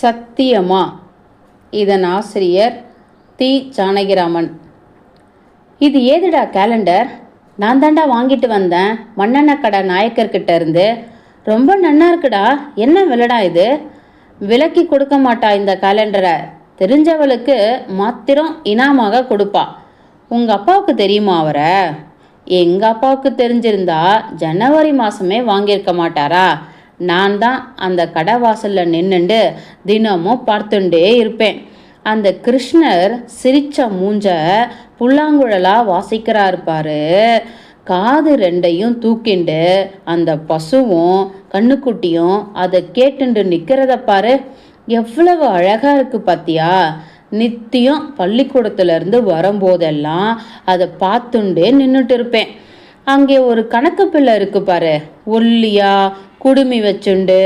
சத்தியமா? இதன் ஆசிரியர் தி. ஜானகிராமன். இது ஏதுடா கேலண்டர் நான் தாண்டா வாங்கிட்டு வந்தேன். மண்ணெண்ண கடை நாயக்கர்கிட்ட இருந்து. ரொம்ப நன்னா இருக்குடா. என்ன விலடா இது? விலக்கி கொடுக்க மாட்டா இந்த கேலண்டரை தெரிஞ்சவளுக்கு மாத்திரம் இனாமாக கொடுப்பா. உங்க அப்பாவுக்கு தெரியுமா அவரை? எங்கள் அப்பாவுக்கு தெரிஞ்சிருந்தா ஜனவரி மாதமே வாங்கியிருக்க மாட்டாரா? நான் தான் அந்த கடை வாசலில் நின்றுண்டு தினமும் பார்த்துட்டே இருப்பேன். அந்த கிருஷ்ணர் சிரிச்ச மூஞ்ச புல்லாங்குழலாக வாசிக்கிறாரு பாரு. காது ரெண்டையும் தூக்கிண்டு அந்த பசுவும் கண்ணுக்குட்டியும் அதை கேட்டுண்டு நிற்கிறத பாரு. எவ்வளவு அழகாக இருக்கு பாத்தியா? நித்தியம் பள்ளிக்கூடத்துலேருந்து வரும்போதெல்லாம் அதை பார்த்துண்டே நின்றுட்டு இருப்பேன். அங்கே ஒரு கணக்கு பிள்ளை இருக்கு பாரு. ஒல்லியா குடுமி வச்சுண்டு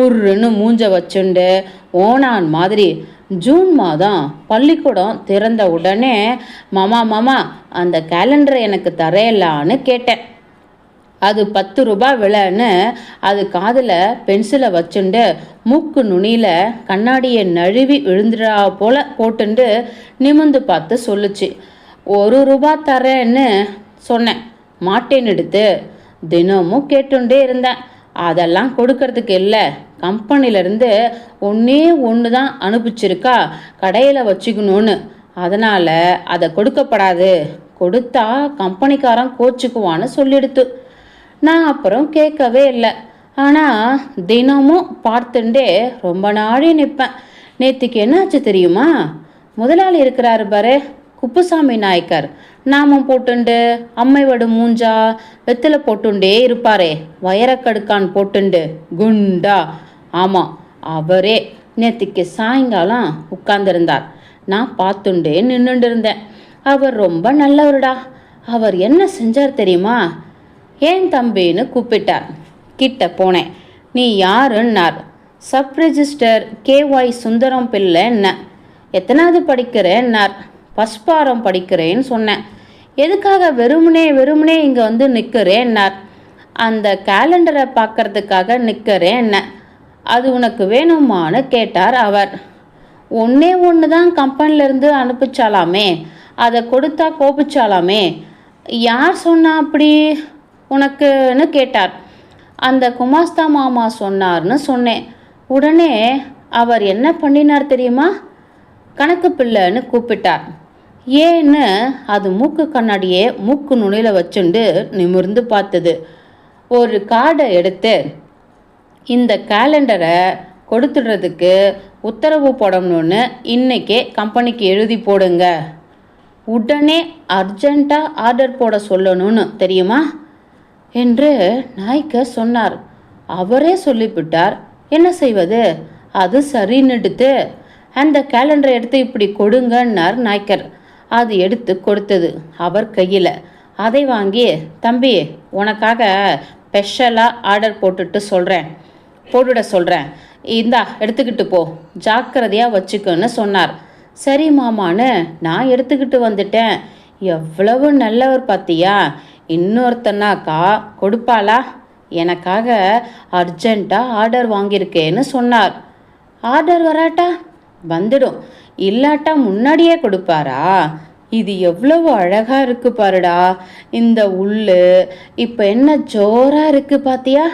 உருன்னு மூஞ்ச வச்சுண்டு ஓனான் மாதிரி. ஜூன் மாதம் பள்ளிக்கூடம் திறந்த உடனே மாமா மாமா அந்த கேலண்டரை எனக்கு தரையலான்னு கேட்டேன். அது பத்து ரூபாய் விலைன்னு அது காதில் பென்சிலை வச்சுண்டு மூக்கு நுனியில் கண்ணாடியை நழுவி விழுந்துடா போல போட்டுண்டு நிமிந்து பார்த்து சொல்லுச்சு. ஒரு ரூபா தரேன்னு சொன்னேன். மாட்டேன் எடுத்து. தினமும் கேட்டுண்டே இருந்தேன். அதெல்லாம் கொடுக்கறதுக்கு இல்லை. கம்பெனிலேருந்து ஒன்றே ஒன்று தான் அனுப்பிச்சிருக்கா. கடையில் வச்சுக்கணும்னு. அதனால் அதை கொடுக்கப்படாது. கொடுத்தா கம்பெனிக்காரன் கோச்சுக்குவான்னு சொல்லிடுத்து. நான் அப்புறம் கேட்கவே இல்லை. ஆனால் தினமும் பார்த்துட்டே ரொம்ப நாளே நிற்பேன் நேற்றுக்கு என்னாச்சு தெரியுமா? முதலாளி இருக்கிறாரு பாரு. குப்புசாமி நாயக்கர். நாமம் போட்டுண்டு அம்மைவடு மூஞ்சா வெத்தில போட்டுண்டே இருப்பாரே. வயரக்கடுக்கான் போட்டுண்டு குண்டா. ஆமாம் அவரே. நேத்திக்கு சாயங்காலம் உட்கார்ந்துருந்தார். நான் பார்த்துண்டே நின்றுண்டு இருந்தேன் அவர் ரொம்ப நல்லவருடா. அவர் என்ன செஞ்சார் தெரியுமா? ஏன் தம்பின்னு கூப்பிட்டார். கிட்ட போனேன். நீ யாருன்னார்? Sub register K Y Sundaram பிள்ளைன்ன எத்தனாவது படிக்கிறேன்னார். பஸ்பாரம் படிக்கிறேன்னு சொன்னேன். எதுக்காக வெறுமனே வெறுமனே இங்கே வந்து நிற்கிறேன்னார் அந்த கேலண்டரை பார்க்கறதுக்காக நிற்கிறேன்ன அது உனக்கு வேணுமான்னு கேட்டார் அவர். ஒன்றே ஒன்று தான் கம்பெனிலேருந்து அனுப்பிச்சாலாமே அதை கொடுத்தா கோபிச்சாலாமே யார் சொன்னா அப்படி உனக்குன்னு கேட்டார். அந்த குமாஸ்தா மாமா சொன்னார்னு சொன்னேன். உடனே அவர் என்ன பண்ணினார் தெரியுமா? கணக்கு பிள்ளைன்னு கூப்பிட்டார். ஏன்னு அது மூக்கு கண்ணாடியே மூக்கு நுனியில் வச்சுண்டு நிமிர்ந்து பார்த்தது. ஒரு கார்டை எடுத்து இந்த கேலண்டரை கொடுத்துடுறதுக்கு உத்தரவு போடணும்னு இன்னைக்கே கம்பெனிக்கு எழுதி போடுங்க. உடனே அர்ஜெண்ட்டாக ஆர்டர் போட சொல்லணும்னு தெரியுமா? என்று நாய்க்கர் சொன்னார். அவரே சொல்லிவிட்டார் என்ன செய்வது? அது சரின்னுடுத்து அந்த கேலண்டரை எடுத்து இப்படி கொடுங்கன்னார் நாய்க்கர். அது எடுத்து கொடுத்தது அவர் கையில். அதை வாங்கி தம்பி உனக்காக ஸ்பெஷலாக ஆர்டர் போட்டுட்டு சொல்கிறேன் போட்டுட சொல்கிறேன் இந்தா எடுத்துக்கிட்டு போ. ஜாக்கிரதையாக வச்சுக்கோன்னு சொன்னார். சரி மாமான்னு நான் எடுத்துக்கிட்டு வந்துட்டேன். எவ்வளவு நல்லவர் பார்த்தியா இன்னொருத்தனாக்கா கொடுப்பாளா? எனக்காக அர்ஜெண்ட்டாக ஆர்டர் வாங்கியிருக்கேன்னு சொன்னார். ஆர்டர் வராட்டா? வந்துடும். இல்லாட்டா முன்னாடியே கொடுப்பாரா? இது எவ்வளவு அழகா இருக்கு பாருடா. இந்த உள்ளு இப்போ என்ன ஜோரா இருக்கு பாத்தியா?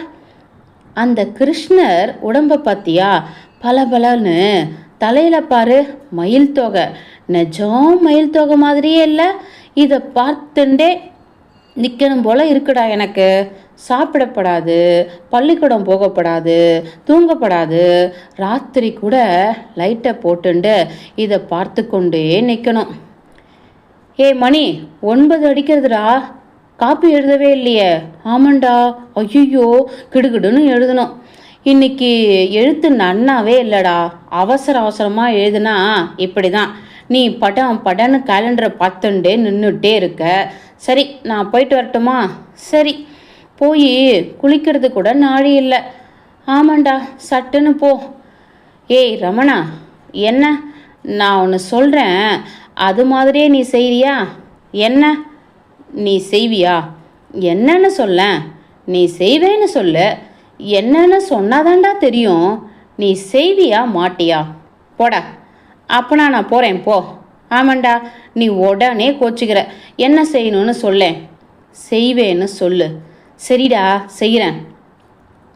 அந்த கிருஷ்ணர் உடம்ப பாத்தியா? பலன்னு தலையில பாரு மயில் தொகை. நிஜம் மயில் தொகை மாதிரியே இல்லை. இதை பார்த்துண்டே நிற்கணும் போல இருக்குடா எனக்கு. சாப்பிடப்படாது பள்ளிக்கூடம் போகப்படாது தூங்கப்படாது. ராத்திரி கூட லைட்டை போட்டுண்டு இதை பார்த்து கொண்டே நிற்கணும் ஏய் மணி ஒன்பது அடிக்கிறதுடா. காப்பி எழுதவே இல்லையே. ஆமாண்டா. ஐயோ கிடுகிடுன்னு எழுதணும். இன்னைக்கு எழுத்து நன்னாவே இல்லைடா. அவசர அவசரமாக எழுதுனா இப்படி தான் நீ படம் படன்னு கேலண்டரை பார்த்துண்டே நின்றுட்டே இருக்க. சரி நான் போயிட்டு வரட்டுமா? சரி. போய் குளிக்கிறது கூட நாழி இல்லை. ஆமாண்டா சட்டுன்னு போ. ஏய் ரமணா என்ன? நான் ஒன்று சொல்கிறேன் அது மாதிரியே நீ செய்வியா என்ன? நீ செய்வியா? என்னன்னு சொல்ல. நீ செய்வேன்னு சொல்லு. என்னன்னு சொன்னாதாண்டா தெரியும். நீ செய்வியா மாட்டியா? போடா. அப்பனா நான் போகிறேன் போ. ஆமாண்டா நீ உடனே கோச்சிக்கிற. என்ன செய்யணும்னு சொல்லேன் செய்வேன்னு சொல்லு. சரிடா செய்கிறேன்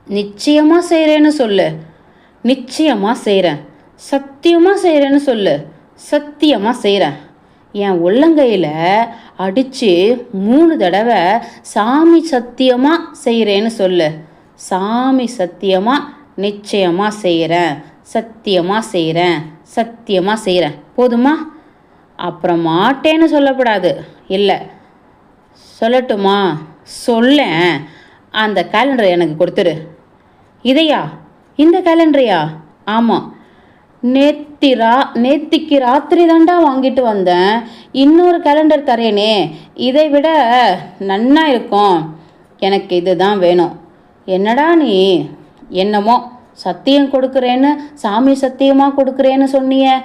நிச்சயமாக செய்கிறேன்னு சொல்லு. நிச்சயமாக செய்கிறேன் சத்தியமாக செய்கிறேன்னு சொல்லு. சத்தியமாக செய்கிறேன் என் உள்ளங்கையில் அடித்து மூணு தடவை சாமி சத்தியமாக செய்கிறேன்னு சொல்லு. சாமி சத்தியமாக நிச்சயமாக செய்கிறேன் சத்தியமாக செய்கிறேன் சத்தியமாக செய்கிறேன் போதுமா? அப்புறம் மாட்டேன்னு சொல்லக்கூடாது இல்லை. சொல்லட்டுமா? சொல்லேன். அந்த கேலண்டரை எனக்கு கொடுத்துரு. இதையா? இந்த கேலண்டரையா ஆமாம் நேத்தி ரா நேத்திக்கு ராத்திரி தாண்டா வாங்கிட்டு வந்தேன். இன்னொரு கேலண்டர் தரேனே. இதை விட நன்னா இருக்கும். எனக்கு இதுதான் வேணும். என்னடா நீ? என்னமோ சத்தியம் கொடுக்குறேன்னு சாமி சத்தியமாக கொடுக்குறேன்னு சொன்னியே.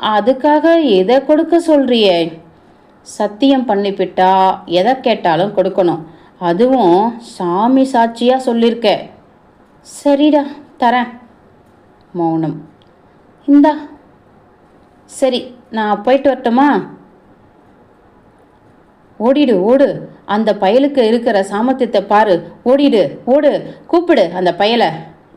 அதுக்காக எதை கொடுக்க சொல்றியே? சத்தியம் பண்ணிவிட்டா எதை கேட்டாலும் கொடுக்கணும். அதுவும் சாமி சாட்சியாக சொல்லியிருக்க சரிடா தரேன். மௌனம். இந்தா. சரி நான் போயிட்டு வரட்டுமா? ஓடிடு ஓடு. அந்த பயலுக்கு இருக்கிற சாமர்த்தியத்தை பாரு. ஓடிடு ஓடு. கூப்பிடு அந்த பயலை.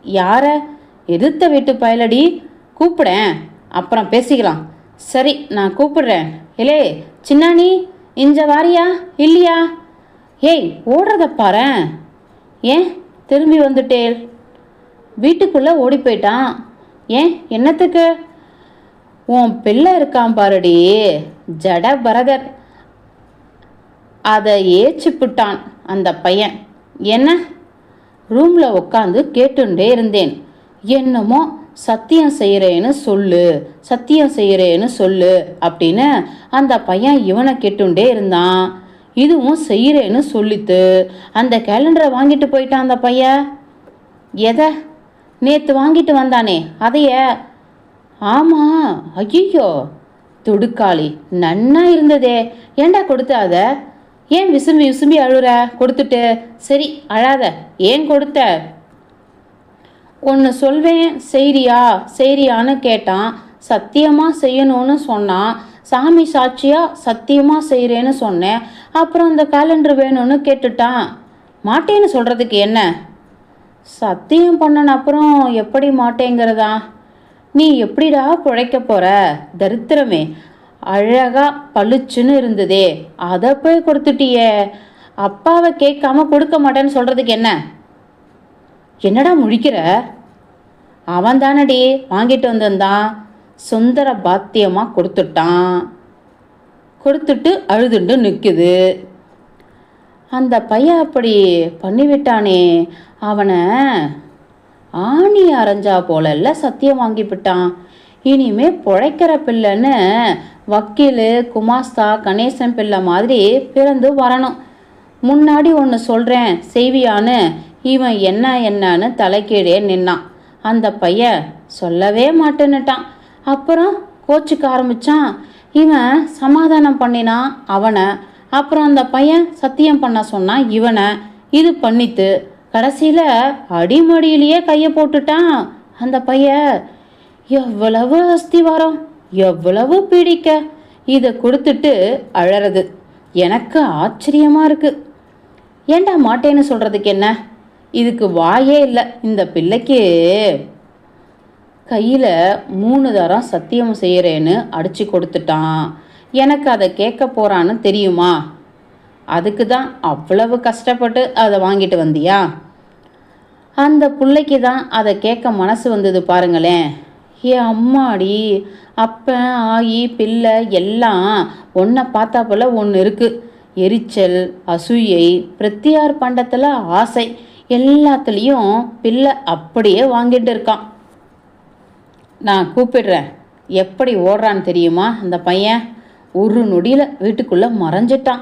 யார? எதிர்த்த வீட்டு பயலடி. கூப்பிடேன். அப்புறம் பேசிக்கலாம். சரி நான் கூப்பிடுறேன். இலே சின்னானி இஞ்ச வாரியா? இல்லையா? ஏய் ஓடுறத பாரு. ஏன் திரும்பி வந்துட்டேல்? வீட்டுக்குள்ளே ஓடி போயிட்டான். ஏன் என்னத்துக்கு? உன் பிள்ளை இருக்கான் பாருடி. ஜட பரதர். அதை ஏச்சுப்பிட்டான் அந்த பையன். என்ன? ரூமில் உட்காந்து கேட்டுண்டே இருந்தேன். என்னமோ சத்தியம் செய்கிறேன்னு சொல்லு சத்தியம் செய்கிறேன்னு சொல்லு அப்படின்னு அந்த பையன் இவனை கெட்டுண்டே இருந்தான். இதுவும் செய்கிறேன்னு சொல்லித்து அந்த கேலண்டரை வாங்கிட்டு போயிட்டான் அந்த பையன். எதை? நேற்று வாங்கிட்டு வந்தானே அதைய? ஆமாம் ஐயோ துடுக்காளி நன்னா இருந்ததே. ஏண்டா கொடுத்த அதை ஏன் விசும்பி விசும்பி அழுற? கொடுத்துட்டு சரி அழாத. ஏன் கொடுத்த? ஒன்று சொல்வேன் செய்றியா? செய்றியான்னு கேட்டான். சத்தியமாக செய்யணும்னு சொன்னான். சாமி சாட்சியாக சத்தியமாக செய்கிறேன்னு சொன்னேன். அப்புறம் அந்த கேலண்டர் வேணும்னு கேட்டுட்டான். மாட்டேன்னு சொல்கிறதுக்கு என்ன? சத்தியம் பண்ணன அப்புறம் எப்படி மாட்டேங்கிறதா? நீ எப்படிடா பிழைக்க போகிற தரித்திரமே. அழகாக பளிச்சுன்னு இருந்ததே. அதை போய் கொடுத்துட்டியே. அப்பாவை கேட்காம கொடுக்க மாட்டேன்னு சொல்கிறதுக்கு என்ன? என்னடா முழிக்கிற? அவன் தானடி வாங்கிட்டு வந்திருந்தான். சுந்தர பாத்தியமாக கொடுத்துட்டான். கொடுத்துட்டு அழுதுண்டு நிற்குது. அந்த பையன் அப்படி பண்ணிவிட்டானே. அவனை ஆணி அரைஞ்சா போலல்ல சத்தியம் வாங்கிவிட்டான் இனிமே பிழைக்கிற பிள்ளைன்னு வக்கீல் குமாஸ்தா கணேசன் பிள்ளை மாதிரி பிறந்து வரணும். முன்னாடி ஒன்று சொல்கிறேன் செய்வியான்னு. இவன் என்ன என்னன்னு தலைக்கீழே நின்னான். அந்த பையன் சொல்லவே மாட்டேன்னுட்டான். அப்புறம் கோச்சுக்க ஆரம்பிச்சான். இவன் சமாதானம் பண்ணினான் அவனை. அப்புறம் அந்த பையன் சத்தியம் பண்ண சொன்னான் இவனை. இது பண்ணித்து கடைசியில் அடிமடியிலேயே கையை போட்டுட்டான் அந்த பையன். எவ்வளவு அஸ்திவாரம் எவ்வளவு பீடிக்க. இதை கொடுத்துட்டு அழறது. எனக்கு ஆச்சரியமாக இருக்கு. ஏண்டா மாட்டேன்னு சொல்கிறதுக்கு என்ன? இதுக்கு வாயே இல்லை. இந்த பிள்ளைக்கு கையில் மூணு தரம் சத்தியம் செய்கிறேன்னு அடித்து கொடுத்துட்டான். எனக்கு அதை கேட்க போகிறான்னு தெரியுமா? அதுக்கு தான் அவ்வளவு கஷ்டப்பட்டு அதை வாங்கிட்டு வந்தியா? அந்த பிள்ளைக்கு தான் அதை கேட்க மனசு வந்தது பாருங்களேன். ஏ அம்மாடி அப்பன் ஆயி பிள்ளை எல்லாம் ஒன்றை பார்த்தா போல் ஒன்று இருக்குது எரிச்சல் அசூயை பிரத்தியார் பண்டத்தில் ஆசை. எல்லாத்துலேயும் பிள்ளை அப்படியே வாங்கிட்டு இருக்கான். நான் கூப்பிடுறேன். எப்படி ஓடுறான்னு தெரியுமா? அந்த பையன் ஒரு நொடியில் வீட்டுக்குள்ளே மறைஞ்சிட்டான்.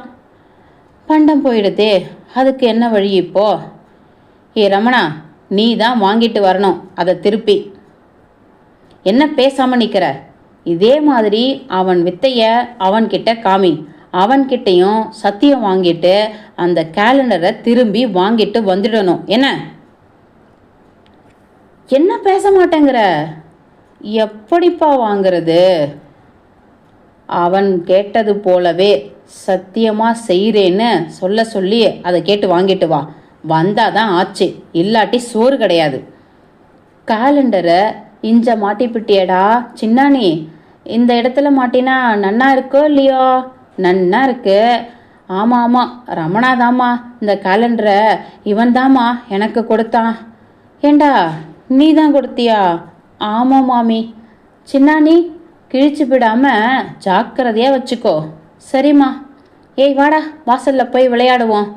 பண்டம் போயிடுதே. அதுக்கு என்ன வழி இப்போ? ஏ ரமணா நீ தான் வாங்கிட்டு வரணும். அதை திருப்பி. என்ன பேசாமல் நிற்கிற இதே மாதிரி அவன் வித்தைய அவன்கிட்ட காமி. அவன்கிட்டையும் சத்தியம் வாங்கிட்டு அந்த கேலண்டரை திரும்பி வாங்கிட்டு வந்துடணும். என்ன? என்ன பேச மாட்டேங்கிற? எப்படிப்பா வாங்கிறது? அவன் கேட்டது போலவே சத்தியமா செய்கிறேன்னு சொல்ல சொல்லி அதை கேட்டு வாங்கிட்டு வா. வந்தாதான் ஆச்சு. இல்லாட்டி சோறு கிடையாது. காலண்டரை இஞ்ச மாட்டிப்பிட்டியடா சின்னானி இந்த இடத்துல மாட்டினா நன்னா இருக்கோ இல்லையோ? நன்னா இருக்கு. ஆமாம் ஆமாம் ரமணாதாம்மா இந்த காலண்டரை இவன் தாம்மா எனக்கு கொடுத்தான். ஏண்டா நீ தான் கொடுத்தியா? ஆமாம் மாமி. சின்னானி கிழிச்சு விடாமல் ஜாக்கிரதையாக வச்சுக்கோ. சரிம்மா. ஏய் வாடா வாசலில் போய் விளையாடுவோம்.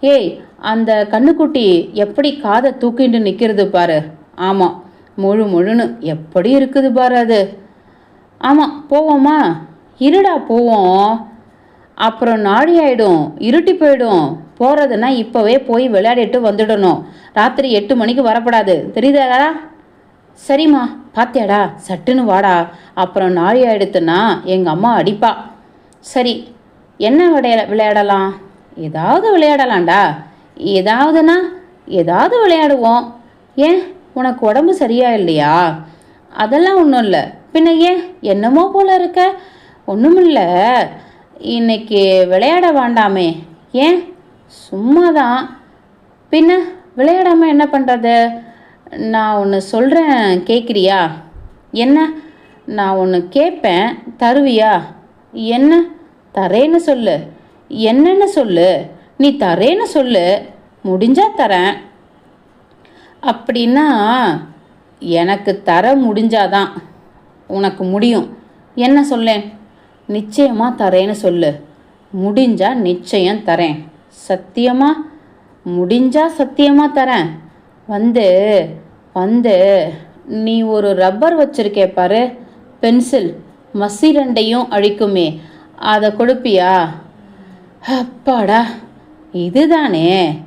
ஏய் அந்த கண்ணுக்குட்டி எப்படி காதை தூக்கிட்டு நிற்கிறது பாரு. ஆமாம் முழு முழுன்னு எப்படி இருக்குது பாரு அது. ஆமாம் போவோமா? இருடா போவோம். அப்புறம் நாழி ஆயிடும் இருட்டி போயிடும். போகிறதுனா இப்போவே போய் விளையாடிட்டு வந்துடணும். ராத்திரி எட்டு மணிக்கு வரப்படாது. தெரியுதாடா சரிம்மா பாத்தியாடா சட்டுன்னு வாடா. அப்புறம் நாழி ஆயிடுத்துன்னா எங்கள் அம்மா அடிப்பா. சரி என்ன விளையா விளையாடலாம்? ஏதாவது விளையாடலாம்டா. ஏதாவதுனா ஏதாவது விளையாடுவோம். ஏன்? உனக்கு உடம்பு சரியா இல்லையா? அதெல்லாம் ஒன்றும் இல்லை. பின்ன ஏன்? என்னமோ போல இருக்க. ஒன்றுமில்ல இன்னைக்கு விளையாட வேண்டாமே. ஏன்? சும்மா தான் பின்ன விளையாடாமல் என்ன பண்ணுறது நான் ஒன்று சொல்கிறேன் கேட்குறியா என்ன? நான் ஒன்று கேட்பேன் தருவியா? என்ன? தரேன்னு சொல்லு. என்னன்னு சொல்லு. நீ தரேன்னு சொல்லு. முடிஞ்சா தரேன். அப்படின்னா எனக்கு தர முடிஞ்சாதான். உனக்கு முடியும். என்ன சொல்லேன்? நிச்சயமாக தரேன்னு சொல்லு. முடிஞ்சா நிச்சயம் தரேன். சத்தியமா? முடிஞ்சா சத்தியமாக தரேன். வந்து வந்து நீ ஒரு ரப்பர் வச்சிருக்கே பாரு. பென்சில் மசி ரெண்டையும் அழிக்குமே. அதை கொடுப்பியா? அப்பாடா இதுதானே.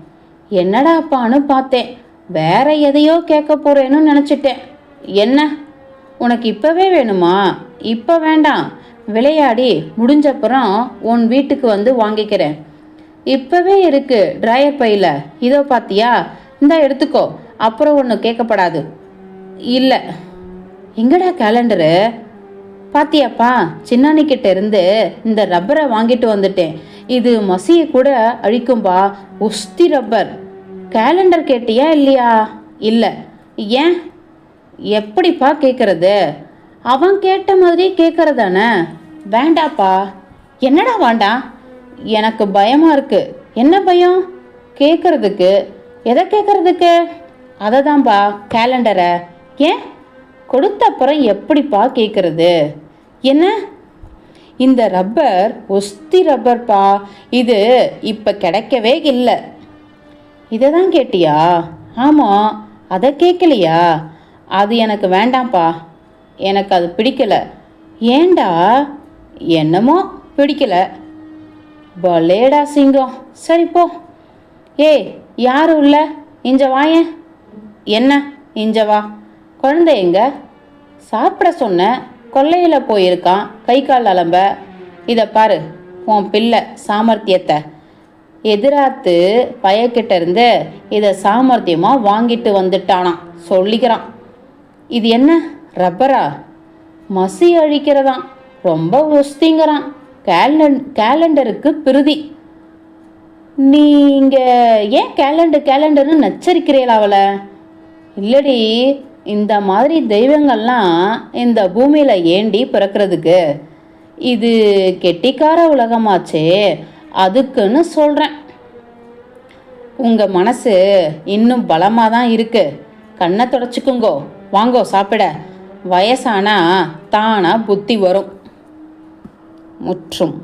என்னடாப்பான்னு பார்த்தேன். வேற எதையோ கேட்க போறேன்னு நினச்சிட்டேன். என்ன? உனக்கு இப்போவே வேணுமா? இப்போ வேண்டாம். விளையாடி முடிஞ்சப்புறம் உன் வீட்டுக்கு வந்து வாங்கிக்கிறேன். இப்போவே இருக்கு ட்ரையர் பையில். இதோ பாத்தியா? இந்தா எடுத்துக்கோ. அப்புறம் ஒன்று கேட்கப்படாது. இல்லை. எங்கடா கேலண்டரு பாத்தியாப்பா சின்னானிக்கிட்ட இருந்து இந்த ரப்பரை வாங்கிட்டு வந்துட்டேன். இது மசியை கூட அழிக்கும்பா. உஸ்தி ரப்பர் கேலண்டர் கேட்டியா இல்லையா? இல்லை. ஏன்? எப்படிப்பா கேட்குறது அவன் கேட்ட மாதிரி கேட்குறதானே வேண்டாப்பா. என்னடா வேண்டாம் எனக்கு பயமா இருக்கு. என்ன பயம்? கேட்கறதுக்கு எதை கேட்கறதுக்கு அதை தான்ப்பா கேலண்டரை ஏன்? கொடுத்த அப்புறம் எப்படிப்பா கேட்கறது என்ன? இந்த ரப்பர் ஒஸ்தி ரப்பர்ப்பா இது இப்போ கிடைக்கவே இல்லை. இதை தான் கேட்டியா? ஆமாம் அதை கேட்கலையா அது எனக்கு வேண்டாம்ப்பா. எனக்கு அது பிடிக்கல. ஏண்டா என்னமோ பிடிக்கல. பலேடா சிங்கம். சரி போ. ஏய் யாரும் உள்ள? இஞ்ச வாயேன் என்ன? இஞ்ச வா. குழந்தை எங்க? சாப்பிட சொன்ன. கொல்லையில் போயிருக்கான். கை கால் அலம்ப. இதை பாரு. உன் பிள்ளை சாமர்த்தியத்தை. எதிராத்து பயக்கிட்ட இருந்து இதை சாமர்த்தியமாக வாங்கிட்டு வந்துட்டானான் சொல்லிக்கிறான். இது என்ன? ரப்பரா? மசி அழிக்கிறதான் ரொம்ப ஒஸ்திங்கிறான். கேலண்ட் கேலண்டருக்கு பிரிதி. நீங்கள் ஏன் கேலண்டர் கேலண்டர்னு நச்சரிக்கிறீங்களா அவளை? இல்லடி இந்த மாதிரி தெய்வங்கள்லாம் இந்த பூமியில் ஏண்டி பிறக்கிறதுக்கு? இது கெட்டிக்கார உலகமாச்சே அதுக்குன்னு சொல்கிறேன் உங்கள் மனசு இன்னும் பலமாக தான் இருக்கு. கண்ணை தொடச்சிக்குங்கோ. வாங்கோ சாப்பிட. வயசானா தானாக புத்தி வரும். முற்றும்.